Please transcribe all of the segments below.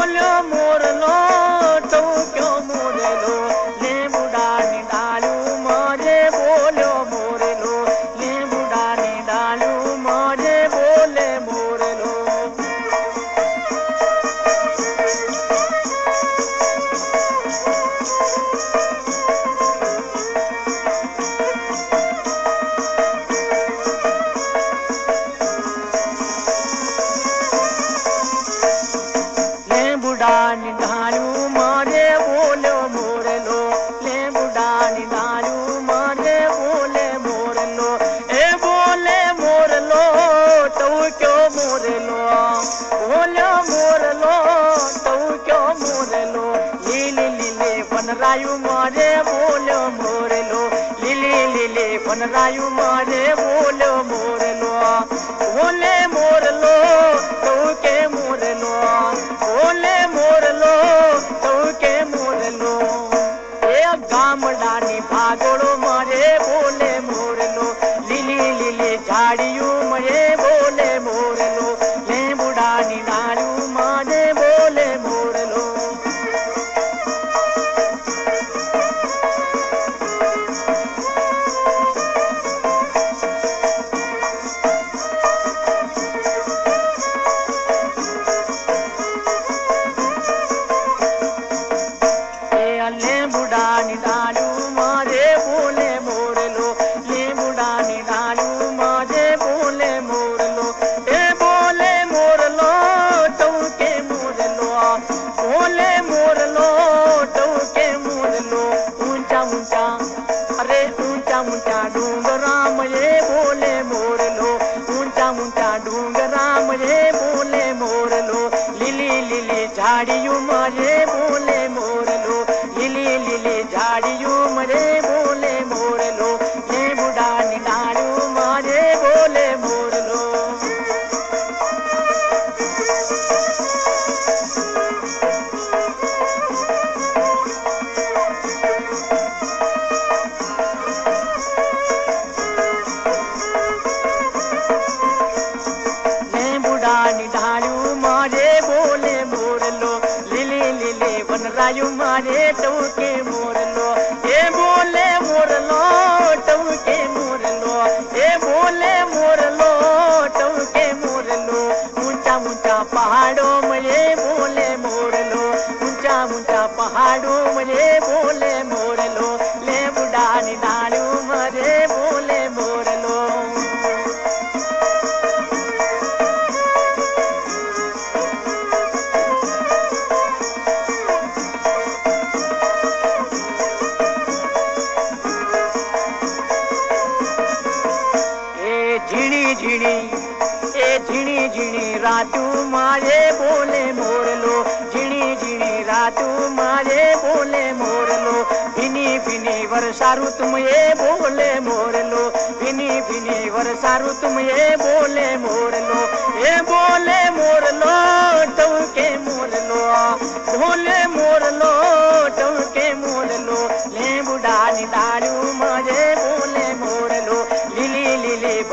बोलो बनरायु मारे बोलो मोरलो लीली लीले बनरायु मारे बोलो मोरलो बोले मोरलो तो के मोरलो बोले मोरलो तो के मोरलो ए गामडानी montar. रे टूके मोर लो ए बोले मोर लो टूके मोर लो ए बोले मोर लो टूके मोर लो ऊँचा ऊँचा पहाड़ों में बोले मोर लो ऊँचा ऊँचा पहाड़ों में बोले मोर लो ले बुढ़ानी ना झिणी झिणी, ए झिणी झिणी रातू मारे बोले मोर लो झिणी झिणी रातू मारे बोले मोर लो भिनी भिनी, वर्षा ऋतु ये बोले मोर लो भिनी भिनी, वर्षा ऋतु ये बोले मोर लो ए बोले मोर लो टौके मोर लो बोले मोर लो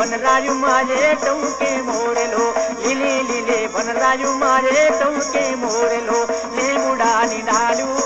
बनराजू मारे टौके मोर लो। लीले लीले बनराजू मारे टौके मोर लो। ले मुड़ा निडालू